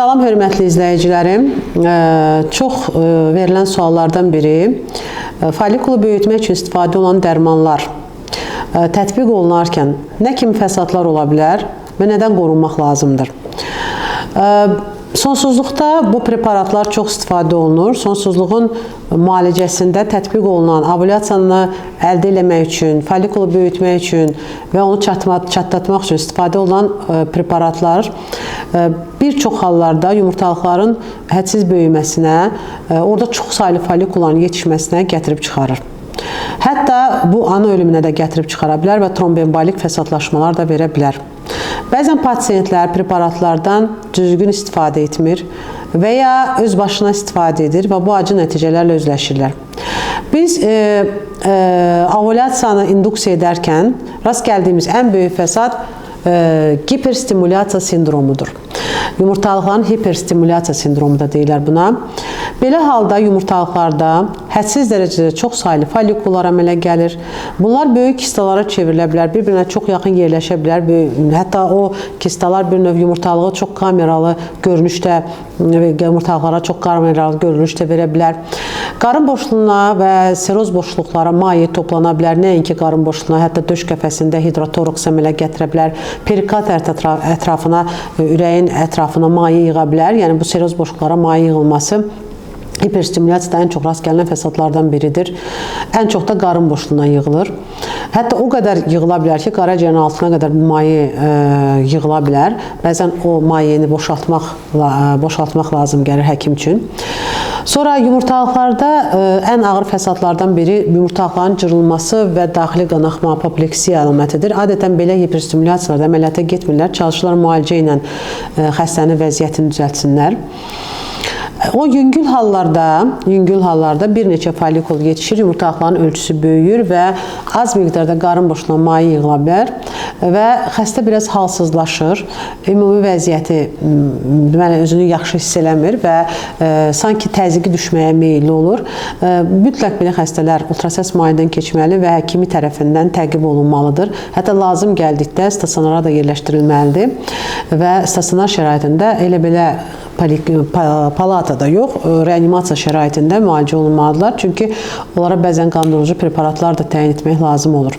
Salam hörmətli izləyicilərim. Çox verilən suallardan biri follikulu böyütmək üçün istifadə olunan dərmanlar tətbiq olunarkən nə kimi fəsadlar ola bilər və nədən qorunmaq lazımdır? Sonsuzluqda bu preparatlar çox istifadə olunur. Sonsuzluğun müalicəsində tətbiq olunan ovulyasiyanı əldə etmək üçün, follikulu böyütmək üçün və onu çatma, çatlatmaq üçün istifadə olunan preparatlar bir çox hallarda yumurtalıqların hədsiz böyüməsinə, ə, orada çox saylı follikulların yetişməsinə gətirib çıxarır. Hətta bu ana ölümünə də gətirib çıxara bilər və tromboembolik fəsadlaşmalar da verə bilər. Bəzən pasientlər preparatlardan düzgün istifadə etmir və ya öz başına istifadə edir və bu acı nəticələrlə üzləşirlər. Biz e, e, ovulyasiyanı induksiya edərkən rast gəldiyimiz ən böyük fəsad e, hiperstimulyasiya sindromudur. Yumurtalıqların hiperstimulyasiya sindromu da deyirlər buna. Belə halda yumurtalıqlarda hədsiz dərəcədə çox saylı follikullar əmələ gəlir. Bunlar böyük kistalara çevrilə bilər, bir-birinə çox yaxın yerləşə bilər. Hətta o kistalar bir növ yumurtalığı çox kameralı görünüşdə yumurtalıqlara çox kameralı görünüş də verə bilər. Qarın boşluğuna və seroz boşluqlara maye toplana bilər. Nəinki qarın boşluğuna, hətta döş qəfəsində hidrotoraks əmələ gətirə bilər. Perikard ətrafına, ürəyin ətrafına maye yığa bilər. Yəni bu seroz boşluqlara maye yığılması hiperstimulyasiyada ən çox rast gəlinən fəsadlardan biridir. Ən çox da qarın boşluğuna yığılır. Hətta o qədər yığıla bilər ki, qaraciyərin altına qədər maye ə, yığıla bilər. Bəzən o mayeni boşaltmaq boşaltmaq lazım gəlir həkim üçün. Sonra yumurtalıqlarda ə, ən ağır fəsadlardan biri yumurtalıqların cırılması və daxili qanaxma, apopleksiya əlamətidir. Adətən belə hiperstimulyasiyalarda əməliyyata getmirlər. Çalışırlar müalicə ilə ə, xəstənin vəziyyətini düzəltsinlər. O yüngül hallarda, yüngül hallarda bir neçə follikul yetişir, yumurtalıqların ölçüsü böyüyür və az miqdarda qarın boşluğuna maye yığıla bilər və xəstə biraz halsızlaşır. Ümumi vəziyyəti deməli özünü yaxşı hiss eləmir və e, sanki təzyiqi düşməyə meylli olur. E, mütləq belə xəstələr ultrasəs müayinədən keçməli və həkimi tərəfindən təqib olunmalıdır. Hətta lazım gəldikdə stasionara da yerləşdirilməlidir və stasionar şəraitində elə belə palatada yox, reanimasiya şəraitində müalicə olunmalıdırlar. Çünki onlara bəzən qandırıcı preparatlar da təyin etmək lazım olur.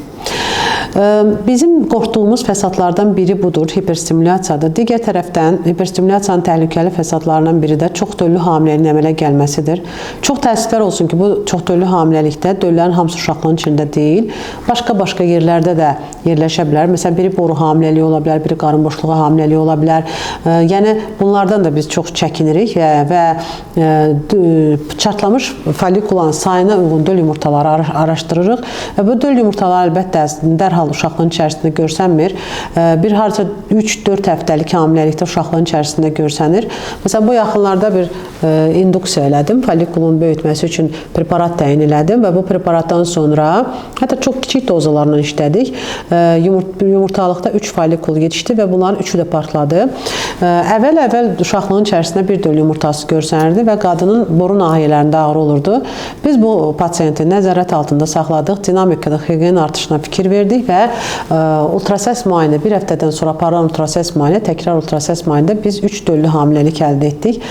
Bizim qorxduğumuz fəsadlardan biri budur, hiperstimulyasiyadır. Digər tərəfdən hiperstimulyasiyanın təhlükəli fəsadlarından biri də çoxdöllü hamiləliyin əmələ gəlməsidir. Çox təəssüflər olsun ki, bu çoxdöllü hamiləlikdə döllərin hamısı uşaqlığın içində deyil, başqa-başqa yerlərdə də yerləşə bilər. Məsələn, biri boru hamiləliyi ola bilər, biri qarın boşluğu hamiləliyi ola bilər. Yəni bunlardan da biz çox çəkinirik və, və çatlamış follikulanın sayına uyğun döl yumurtaları araşdırırıq və bu döl yumurtaları əlbəttə dərhal dərhal uşaqlığın içərisində görsənmir. Bir harca 3-4 həftəlik hamiləlikdə uşaqlığın içərisində görsənir. Məsələn, bu yaxınlarda bir induksiya elədim. Follikulun böyütməsi üçün preparat təyin elədim və bu preparatdan sonra hətta çox kiçik dozalarla işlədik. Yumurtalıqda 3 follikul yetişdi və bunların üçü də partladı. Əvvəl-əvvəl uşaqlığın içərisində bir döl yumurtası görsənirdi və qadının boru nahiyələrində ağrı olurdu. Biz bu pasiyenti nəzarət altında saxladıq. Dinamikada XG-nin artışına fikir verdik və ə, ultrasəs müayinə bir həftədən sonra aparılan ultrasəs müayinə, təkrar ultrasəs müayinədə biz 3 döllü hamiləlik əldə etdik.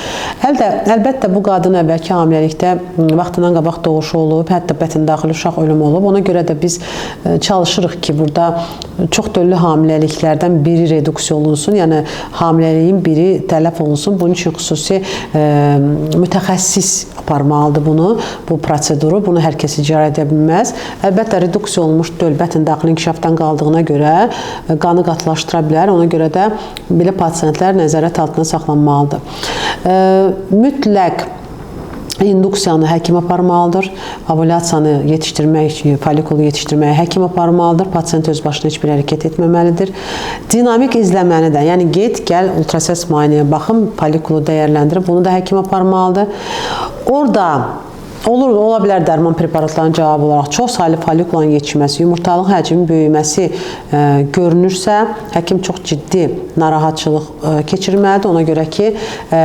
Əldə, əlbəttə bu qadın əvvəlki hamiləlikdə vaxtından qabaq doğuşu olub, hətta bətndaxili uşaq ölümü olub. Ona görə də biz ə, çalışırıq ki, burada çox döllü hamiləliklərdən biri reduksiya olunsun, yəni hamiləliyin biri tələf olunsun. Bunun üçün xüsusi ə, mütəxəssis aparmalıdır bunu, bu proseduru. Bunu hər kəs icra edə bilməz. Əlbəttə reduksiya olunmuş döl bətn daxili inkişafdan qaldığına görə qanı qatılaşdıra bilər. Ona görə də belə pasiyentlər nəzarət altında saxlanmalıdır. Mütləq induksiyanı həkim aparmalıdır. Ovulyasiyanı yetişdirmək, follikulu yetişdirməyə həkim aparmalıdır. Pasiyent öz başına heç bir hərəkət etməməlidir. Dinamik izləməni də, yəni get, gəl, ultrasəs müayinəyə baxım, follikulu dəyərləndirib, bunu da həkim aparmalıdır. Orada Olur, ola bilər dərman preparatlarının cavabı olaraq çox saylı folikulanın yetişməsi, yumurtalıq həcmin böyüməsi e, görünürsə, həkim çox ciddi narahatçılıq e, keçirməlidir. Ona görə ki, e,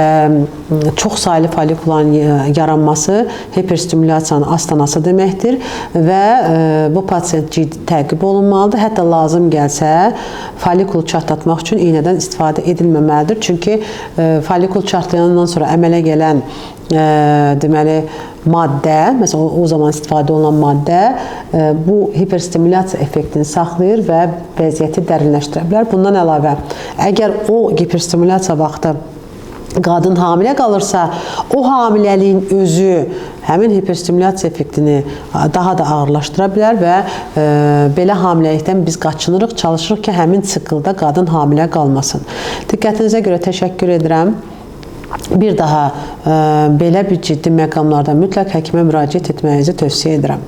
çox saylı folikulanın e, yaranması hiperstimulyasiyanın astanası deməkdir və e, bu pasiyent ciddi təqib olunmalıdır. Hətta lazım gəlsə, folikulu çatlatmaq üçün iynədən istifadə edilməməlidir. Çünki e, folikul çatlayandan sonra əmələ gələn e, deməli maddə, məsələn o, zaman istifadə olunan maddə e, bu hiperstimulyasiya effektini saxlayır və vəziyyəti dərinləşdirə bilər. Bundan əlavə, əgər o hiperstimulyasiya vaxtı qadın hamilə qalırsa, o hamiləliyin özü həmin hiperstimulyasiya effektini daha da ağırlaşdıra bilər və e, belə hamiləlikdən biz qaçınırıq, çalışırıq ki, həmin siklda qadın hamilə qalmasın. Diqqətinizə görə təşəkkür edirəm. Bir daha ə, belə bir ciddi məqamlarda mütləq həkimə müraciət etməyinizi tövsiyə edirəm.